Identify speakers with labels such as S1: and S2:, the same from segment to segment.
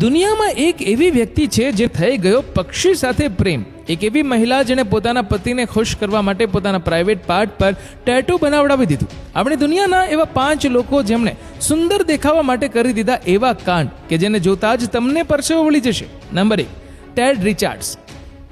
S1: દુનિયામાં એક એવી વ્યક્તિ છે જે થઈ ગયો પક્ષી સાથે પ્રેમ. એક એવી મહિલા જેણે પોતાના પતિને ખુશ કરવા માટે પોતાના પ્રાઇવેટ પાર્ટ પર ટેટુ બનાવડાવી દીધું. આપણી દુનિયાના એવા પાંચ લોકો જેમણે સુંદર દેખાવા માટે કરી દીધા એવા કાંડ કે જેને જોતા જ તમને પરસેવો વળી જશે. નંબર એક ટેડ રિચાર્ડ્સ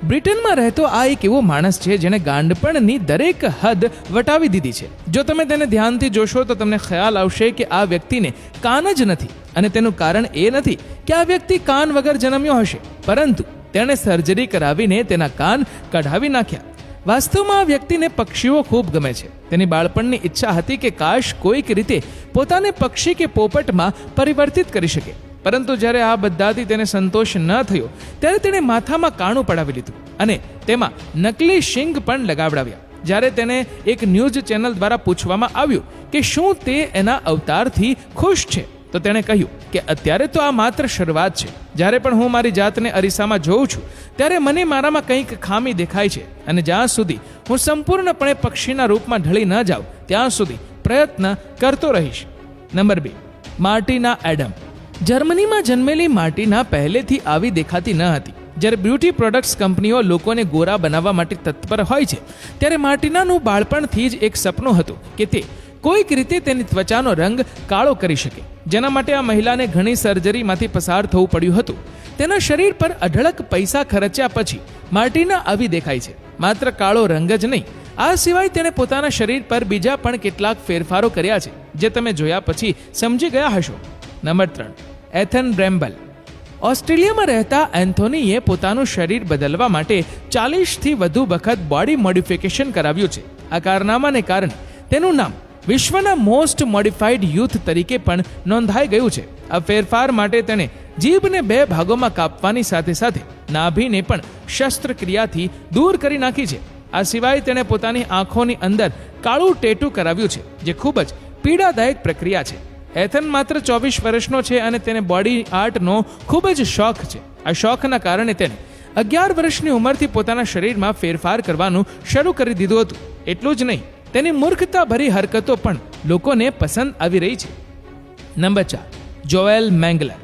S1: બ્રિટનમાં રહેતો આ એક એવો માણસ છે જેણે ગાંડપણની દરેક હદ વટાવી દીધી છે. જો તમે તેને ધ્યાનથી જોશો તો તમને ખ્યાલ આવશે કે આ વ્યક્તિને કાન જ નથી અને તેનું કારણ એ નથી કે આ વ્યક્તિ કાન વગર જન્મ્યો હશે. પરંતુ તેણે સર્જરી કરાવીને તેના કાન કઢાવી નાખ્યા. વાસ્તવમાં આ વ્યક્તિને પક્ષીઓ ખૂબ ગમે છે. તેની બાળપણની ઈચ્છા હતી કે કાશ કોઈક રીતે પોતાને પક્ષી કે પોપટમાં પરિવર્તિત કરી શકે. પરંતુ જ્યારે આ બધાથી તેને સંતોષ ન થયો, ત્યારે તેણે માથામાં કાણું પડાવી લીધું અને તેમાં નકલી શિંગ પણ લગાવડાવ્યા. જ્યારે તેને એક ન્યૂઝ ચેનલ દ્વારા પૂછવામાં આવ્યું કે શું તે એના અવતારથી ખુશ છે, તો તેણે કહ્યું કે અત્યારે તો આ માત્ર શરૂઆત છે. જ્યારે પણ હું મારી જાતને અરીસામાં જોઉં છું, ત્યારે મને મારામાં કંઈક ખામી દેખાય છે અને જ્યાં સુધી હું સંપૂર્ણપણે પક્ષીના રૂપમાં ઢળી ન જાઉં, ત્યાં સુધી પ્રયત્ન કરતો રહીશ. નંબર બે, માર્ટિના એડમ. જર્મનીમાં જન્મેલી માર્ટિના પહેલેથી આવી દેખાતી ન હતી. જ્યારે બ્યુટી પ્રોડક્ટ્સ કંપનીઓ લોકોને ગોરા બનાવવા માટે તત્પર હોય છે, ત્યારે માર્ટિનાનું બાળપણથી જ એક સપનું હતું કે તે કોઈક રીતે તેની ત્વચાનો રંગ કાળો કરી શકે. જેના માટે આ મહિલાને ઘણી સર્જરીમાંથી પસાર થવું પડ્યું હતું. તેના શરીર પર અઢળક પૈસા ખર્ચ્યા પછી માર્ટિના આવી દેખાય છે. માત્ર કાળો રંગ જ નહીં, આ સિવાય તેણે પોતાના શરીર પર બીજા પણ કેટલાક ફેરફારો કર્યા છે, જે તમે જોયા પછી સમજી ગયા હશો. નંબર ત્રણ, એથન બ્રેમ્બલ. ઓસ્ટ્રેલિયામાં રહેતા એન્થોનીએ પોતાનું શરીર બદલવા માટે ચાલીસથી વધુ વખત બોડી મોડિફિકેશન કરાવ્યું છે. આ કારનામાને કારણે તેનું નામ વિશ્વના મોસ્ટ મોડિફાઈડ યુથ તરીકે પણ નોંધાઈ ગયું છે. આ ફેરફાર માટે તેણે જીભને બે ભાગોમાં કાપવાની સાથે સાથે નાભીને પણ શસ્ત્રક્રિયાથી દૂર કરી નાખી છે. આ સિવાય તેણે પોતાની આંખોની અંદર કાળું ટેટુ કરાવ્યું છે, જે ખૂબ જ પીડાદાયક પ્રક્રિયા છે. એથન માત્ર ચોવીસ વર્ષનો છે અને તેને બોડી આર્ટનો ખૂબ જ શોખ છે. આ શોખના કારણે તેને અગિયાર વર્ષની ઉંમરથી પોતાના શરીરમાં ફેરફાર કરવાનું શરૂ કરી દીધું હતું. એટલું જ નહીં, તેની મૂર્ખતાભરી હરકતો પણ લોકોને પસંદ આવી રહી છે. નંબર ચાર, જોએલ મેંગલર.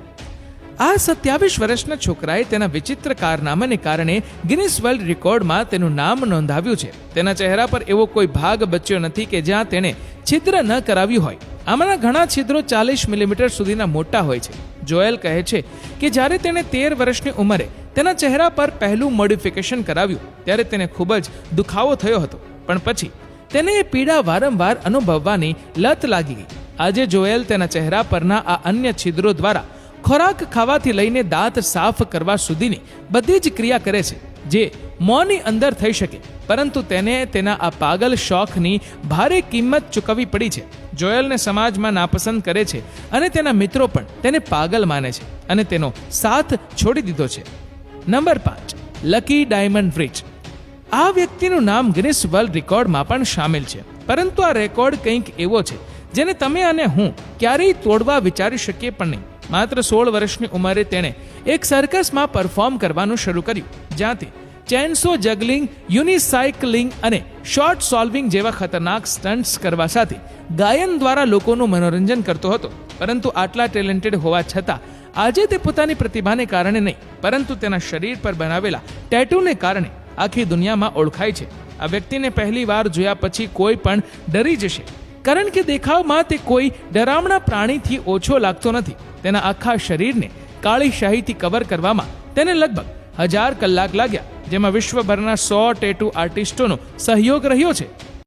S1: આ સત્યાવીસ વર્ષના છોકરાએ તેના વિચિત્ર કારનામાને કારણે ગિનિસ વર્લ્ડ રેકોર્ડમાં તેનું નામ નોંધાવ્યું છે. તેના ચહેરા પર એવો કોઈ ભાગ બચ્યો નથી કે જ્યાં તેણે છિદ્ર ન કરાવ્યું હોય. આમાંના ઘણા છિદ્રો ચાલીસ મિલીમીટર સુધીના મોટા હોય છે. જોએલ કહે છે કે જ્યારે તેણે તેર વર્ષની ઉંમરે તેના ચહેરા પર પહેલું મોડિફિકેશન કરાવ્યું, ત્યારે તેને ખૂબ જ દુખાવો થયો હતો. પણ પછી તેને એ પીડા વારંવાર અનુભવવાની લત લાગી ગઈ. આજે જોએલ તેના ચહેરા પરના આ અન્ય છિદ્રો દ્વારા ખોરાક ખાવાથી લઈને દાંત સાફ કરવા સુધીની બધી જ ક્રિયા કરે છે, જે મોંની અંદર થઈ શકે. પરંતુ તેને તેના આ પાગલ શોખની ભારે કિંમત ચૂકવવી પડી છે. જોયલને સમાજમાં નાપસંદ કરે છે અને તેના મિત્રો પણ તેને પાગલ માને છે અને તેનો સાથ છોડી દીધો છે. નંબર પાંચ, લકી ડાયમંડ બ્રિજ. આ વ્યક્તિનું નામ ગિનિસ વર્લ્ડ રેકોર્ડમાં પણ સામેલ છે. પરંતુ આ રેકોર્ડ કંઈક એવો છે, જેને તમે અને હું ક્યારેય તોડવા વિચારી શકીએ પણ નહીં. માત્ર સોળ વર્ષની ઉંમરે તેણે એક સર્કસમાં પરફોર્મ કરવાનું શરૂ કર્યું. જ્યાંથી ચેન્સો જગલિંગ, યુનિસાઇકલિંગ અને શોર્ટ સોલ્વિંગ જેવા ખતરનાક સ્ટન્ટ્સ કરવા સાથે ગાયન દ્વારા લોકોનું મનોરંજન કરતો હતો. પરંતુ આટલા ટેલેન્ટેડ હોવા છતાં આજે તે પોતાની પ્રતિભાને કારણે નહીં, પરંતુ તેના શરીર પર બનાવેલા ટેટૂને કારણે આખી દુનિયામાં ઓળખાય છે. આ વ્યક્તિને પહેલી વાર જોયા પછી કોઈ પણ ડરી જશે. કારણ કે દેખાવમાં તે કોઈ ડરામણા પ્રાણીથી ઓછો લાગતો નથી. તેના આખા શરીરને કાળી શાહીથી કવર કરવામાં તેને લગભગ હજાર કલાક લાગ્યા, જેમાં વિશ્વભરના સો ટેટુ આર્ટિસ્ટોનો સહયોગ રહ્યો છે.